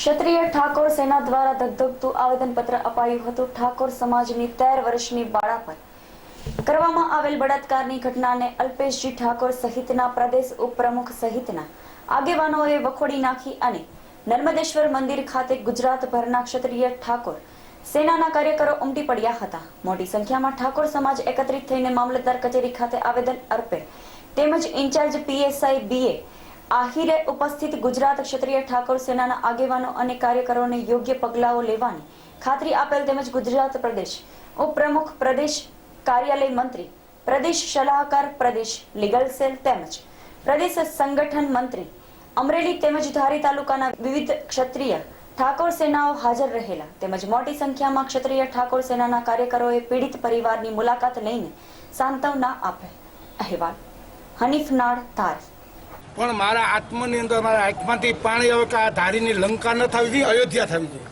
ક્ષત્રિય ઠાકોર સેના દ્વારા ધગધગતું આવેદનપત્ર અપાયું હતું. ઠાકોર સમાજની તેર વર્ષની બાળા પર. કરવામાં આવેલ બળાત્કારની ઘટનાને અલ્પેશજી ઠાકોર સહિતના પ્રદેશ ઉપપ્રમુખ સહિતના આગેવાનોએ વખોડી નાખી અને નર્મદેશ્વર મંદિર ખાતે ગુજરાતભરના ક્ષત્રિય ઠાકોર સેનાના કાર્યકરો ઉમટી પડ્યા હતા. મોટી સંખ્યામાં ઠાકોર સમાજ એકત્રિત થઈને મામલતદાર કચેરી ખાતે આવેદન અર્પે. તેમજ ઇન્ચાર્જ પીએસઆઈ બીએ આહિરે ઉપસ્થિત ગુજરાત ક્ષત્રિય ઠાકોર સેનાના આગેવાનો અને કાર્યકરોને યોગ્ય પગલાઓ લેવાની ખાતરી આપેલ તેમજ ગુજરાત પ્રદેશ ઉપપ્રમુખ પ્રદેશ કાર્યાલય મંત્રી, પ્રદેશ સલાહકાર પ્રદેશ લીગલ સેલ તેમજ પ્રદેશ સંગઠન મંત્રી, અમરેલી તેમજ ધારી તાલુકાના વિવિધ ક્ષત્રિય ઠાકોર સેનાઓ હાજર રહેલા તેમજ મોટી સંખ્યામાં ક્ષત્રિય ઠાકોર સેનાના કાર્યકરોએ પીડિત પરિવારની મુલાકાત લઈને સાંત્વના આપે. અહેવાલ, હનીફ નાડ ધાર પણ મારા આત્માની અંદર, મારા આંખમાંથી પાણી આવે કે આ ધારીની લંકા ન થવી જોઈએ, અયોધ્યા થવી જોઈએ.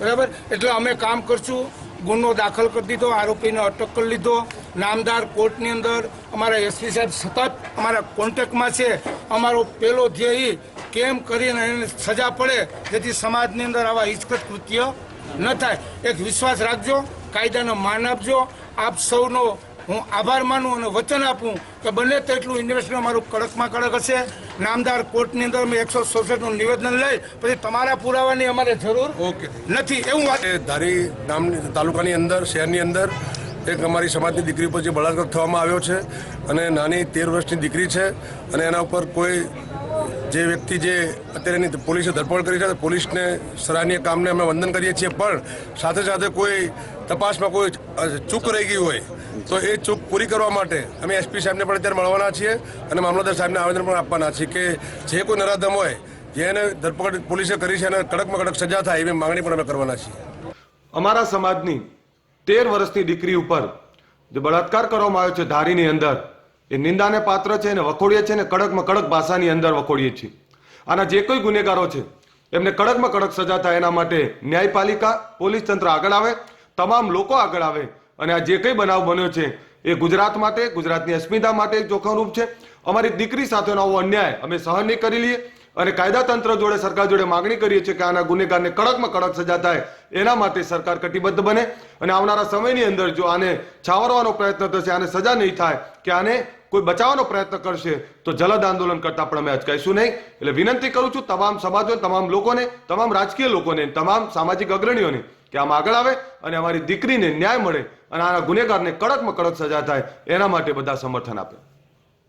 બરાબર? એટલે અમે કામ કરશું. ગુનો દાખલ કરી દીધો, આરોપીને અટક કરી લીધો. નામદાર કોર્ટની અંદર અમારા એસપી સાહેબ સતત અમારા કોન્ટેક્ટમાં છે. અમારો પેલો ધ્યેય કેમ કરીને એને સજા પડે, જેથી સમાજની અંદર આવા હિચકત કૃત્ય ન થાય. એક વિશ્વાસ રાખજો, કાયદાનો માન આપજો. આપ સૌનો હું આભાર માનું અને વચન આપું કે બને તેટલું ઇન્વેસ્ટમેન્ટ મારું કડકમાં કડક હશે. નામદાર કોર્ટની અંદર મેં એકસો સોસઠનું નિવેદન લઈ પછી તમારા પુરાવાની અમારે જરૂર ઓકે. નથી. એવું વાત ધારી નામની તાલુકાની અંદર શહેરની અંદર એક અમારી સમાજની દીકરી ઉપર જે બળાત્કાર થવામાં આવ્યો છે અને નાની તેર વર્ષની દીકરી છે અને એના ઉપર કોઈ જે વ્યક્તિ જે અત્યારે એની પોલીસે ધરપકડ કરી છે પોલીસને સરાહનીય કામને અમે વંદન કરીએ છીએ. પણ સાથે સાથે કોઈ તપાસમાં કોઈ ચૂક રહી ગઈ હોય, તો એ ચૂક પૂરી કરવા માટે અમે એસપી સાહેબને પણ અત્યારે મળવાના છીએ અને મામલતદાર સાહેબને આવેદન પણ આપવાના છીએ કે જે કોઈ નરાધમ હોય, જેને ધરપકડ પોલીસે કરી છે અને કડકમાં કડક સજા થાય એવી માંગણી પણ અમે કરવાના છીએ. અમારા સમાજની તેર વર્ષની દીકરી ઉપર જે બળાત્કાર કરવામાં આવ્યો છે ધારીની અંદર એ નિંદાને પાત્ર છે એને વખોડીએ છીએ અને કડકમાં કડક ભાષાની અંદર વખોડીએ છીએ. આના જે કોઈ ગુનેગારો છે, એમને કડકમાં કડક સજા થાય એના માટે ન્યાયપાલિકા, પોલીસ તંત્ર આગળ આવે, તમામ લોકો આગળ આવે અને આ જે કંઈ બનાવ બન્યો છે, એ ગુજરાત માટે, ગુજરાતની અસ્મિતા માટે જોખમરૂપ છે. અમારી દીકરી સાથેનો આવો અન્યાય અમે સહન નહીં કરી લઈએ. અને કાયદા તંત્ર જોડે સરકાર જોડે માગણી કરીએ છીએ કે આના ગુનેગારને કડકમાં કડક સજા થાય, એના માટે સરકાર કટિબદ્ધ બને. અને આવનારા સમયની અંદર જો આને છાવરવાનો પ્રયત્ન થશે, આને સજા નહીં થાય, કે આને કોઈ બચાવવાનો પ્રયત્ન કરશે, તો જલદ આંદોલન કરતા પણ અમે અચકાઈશું નહીં. એટલે વિનંતી કરું છું તમામ સમાજો તમામ લોકોને, તમામ રાજકીય લોકોને, તમામ સામાજિક અગ્રણીઓને કે આમ આગળ આવે અને અમારી દીકરીને ન્યાય મળે અને આના ગુનેગારને કડકમાં કડક સજા થાય, એના માટે બધા સમર્થન આપે.